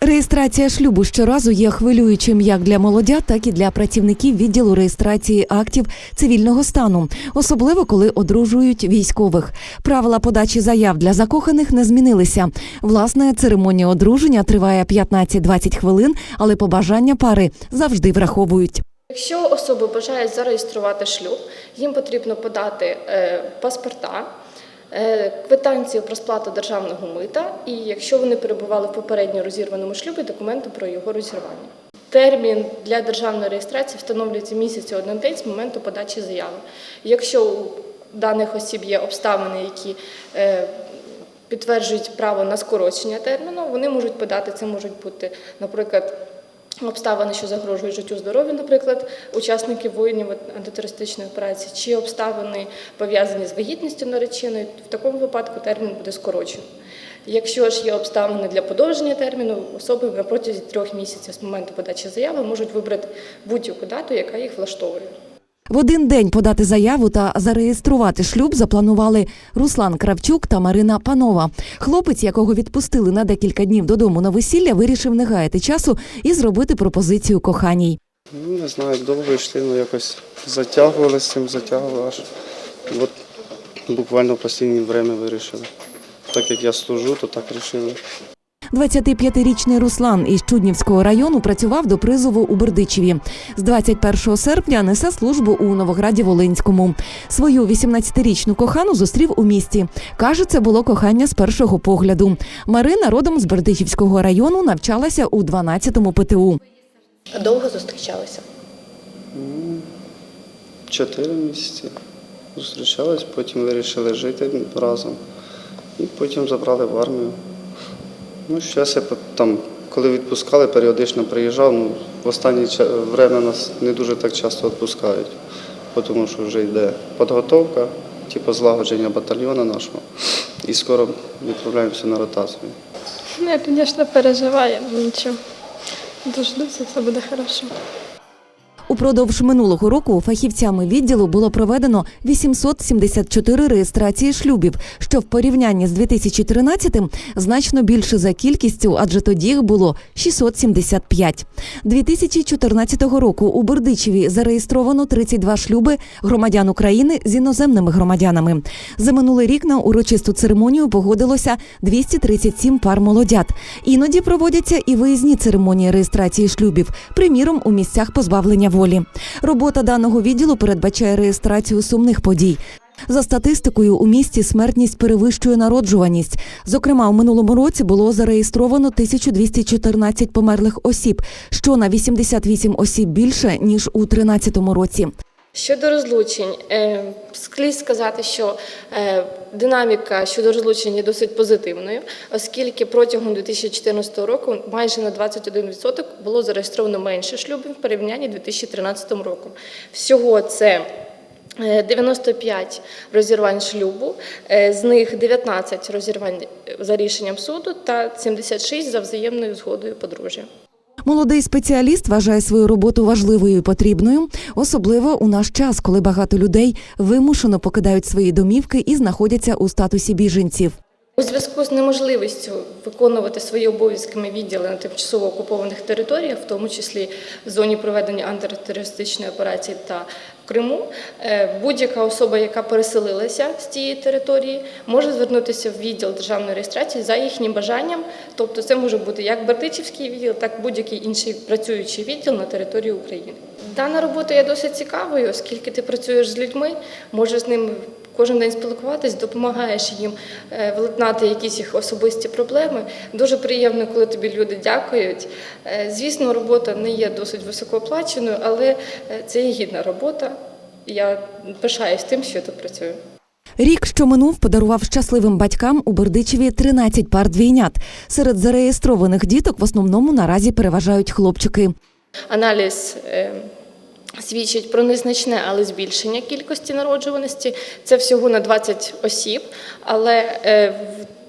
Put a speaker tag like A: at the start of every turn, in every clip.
A: Реєстрація шлюбу щоразу є хвилюючим як для молодят, так і для працівників відділу реєстрації актів цивільного стану, особливо коли одружують військових. Правила подачі заяв для закоханих не змінилися. Власне, церемонія одруження триває 15-20 хвилин, але побажання пари завжди враховують.
B: Якщо особи бажають зареєструвати шлюб, їм потрібно подати е, паспорта, квитанцію про сплату державного мита, і якщо вони перебували в попередньо розірваному шлюбі, документи про його розірвання. Термін для державної реєстрації встановлюється місяць один день з моменту подачі заяви. Якщо у даних осіб є обставини, які е, підтверджують право на скорочення терміну, вони можуть подати це можуть бути, наприклад, обставини, що загрожують життю здоров'ю, наприклад, учасників воїнів антитерористичної операції, чи обставини пов'язані з вагітністю нареченої, в такому випадку термін буде скорочений. Якщо ж є обставини для подовження терміну, особи на протязі трьох місяців з моменту подачі заяви можуть вибрати будь-яку дату, яка їх влаштовує.
A: В один день подати заяву та зареєструвати шлюб запланували Руслан Кравчук та Марина Панова. Хлопець, якого відпустили на декілька днів додому на весілля, вирішив не гаяти часу і зробити пропозицію коханій.
C: Ну, не знаю, довго йшли, ну якось затягували з цим, затягували аж. От буквально в останнє время вирішили. Так як я служу, то так вирішили.
A: 25-річний Руслан із Чуднівського району працював до призову у Бердичеві. З 21 серпня несе службу у Новограді Волинському. Свою 18-річну кохану зустрів у місті. Каже, це було кохання з першого погляду. Марина родом з Бердичівського району навчалася у 12-му ПТУ.
B: Довго зустрічалися.
C: Чотири місяці зустрічались, потім вирішили жити разом. І потім забрали в армію. Ну, зараз я там, коли відпускали, періодично приїжджав. Ну, в останнє час нас не дуже так часто відпускають, тому що вже йде підготовка, типу злагодження батальйону нашого. І скоро відправляємося на ротацію.
D: Ну, я, звісно, переживаю, нічого. Дождуся, все буде хорошо.
A: Упродовж минулого року фахівцями відділу було проведено 874 реєстрації шлюбів, що в порівнянні з 2013-м значно більше за кількістю, адже тоді їх було 675. 2014 року у Бердичеві зареєстровано 32 шлюби громадян України з іноземними громадянами. За минулий рік на урочисту церемонію погодилося 237 пар молодят. Іноді проводяться і виїзні церемонії реєстрації шлюбів, приміром у місцях позбавлення волі. Робота даного відділу передбачає реєстрацію сумних подій. За статистикою, у місті смертність перевищує народжуваність. Зокрема, у минулому році було зареєстровано 1214 померлих осіб, що на 88 осіб більше ніж у 2013 році.
B: Щодо розлучень, е, скрізь сказати, що е, динаміка щодо розлучень є досить позитивною, оскільки протягом 2014 року майже на 21% було зареєстровано менше шлюбів в порівнянні з 2013 роком. Всього це е, 95 розірвань шлюбу, е, з них 19 розірвань за рішенням суду та 76 за взаємною згодою подружжя.
A: Молодий спеціаліст вважає свою роботу важливою і потрібною, особливо у наш час, коли багато людей вимушено покидають свої домівки і знаходяться у статусі біженців.
B: У зв'язку з неможливістю виконувати свої обов'язки відділи на тимчасово окупованих територіях, в тому числі в зоні проведення антитерористичної операції та в Криму, е, будь-яка особа, яка переселилася з цієї території, може звернутися в відділ державної реєстрації за їхнім бажанням. Тобто, це може бути як Бердичівський відділ, так і будь-який інший працюючий відділ на території України. Дана робота є досить цікавою, оскільки ти працюєш з людьми, можеш з ними кожен день спілкуватись, допомагаєш їм е, владнати якісь їх особисті проблеми. Дуже приємно, коли тобі люди дякують. Е, Звісно, робота не є досить високооплаченою, але е, це є гідна робота. Я пишаюсь тим, що я тут працюю.
A: Рік, що минув, подарував щасливим батькам у Бердичеві 13 пар двійнят. Серед зареєстрованих діток в основному наразі переважають хлопчики.
B: Аналіз свідчить про незначне, але збільшення кількості народжуваності. Це всього на 20 осіб, але е,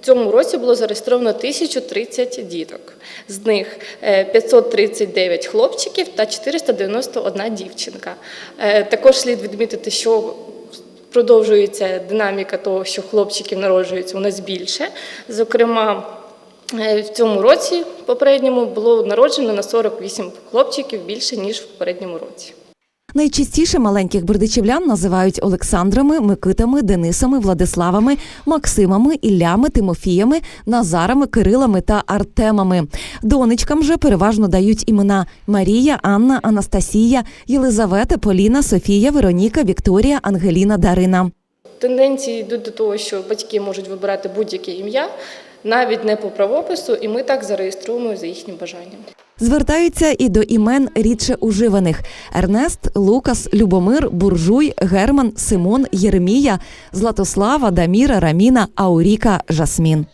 B: в цьому році було зареєстровано 1030 діток. З них е, 539 хлопчиків та 491 дівчинка. Е, Також слід відмітити, що Продовжується динаміка того, що хлопчиків народжується у нас більше. Зокрема, Е, В цьому році попередньому було народжено на 48 хлопчиків більше ніж в попередньому році.
A: Найчастіше маленьких бердичівлян називають Олександрами, Микитами, Денисами, Владиславами, Максимами, Іллями, Тимофіями, Назарами, Кирилами та Артемами. Донечкам же переважно дають імена Марія, Анна, Анастасія, Єлизавета, Поліна, Софія, Вероніка, Вікторія, Ангеліна, Дарина.
B: Тенденції йдуть до того, що батьки можуть вибирати будь-яке ім'я, навіть не по правопису, і ми так зареєструємо за їхнім бажанням.
A: Звертаються і до імен рідше уживаних: Ернест, Лукас, Любомир, Буржуй, Герман, Симон, Єремія, Златослава, Даміра, Раміна, Ауріка, Жасмін.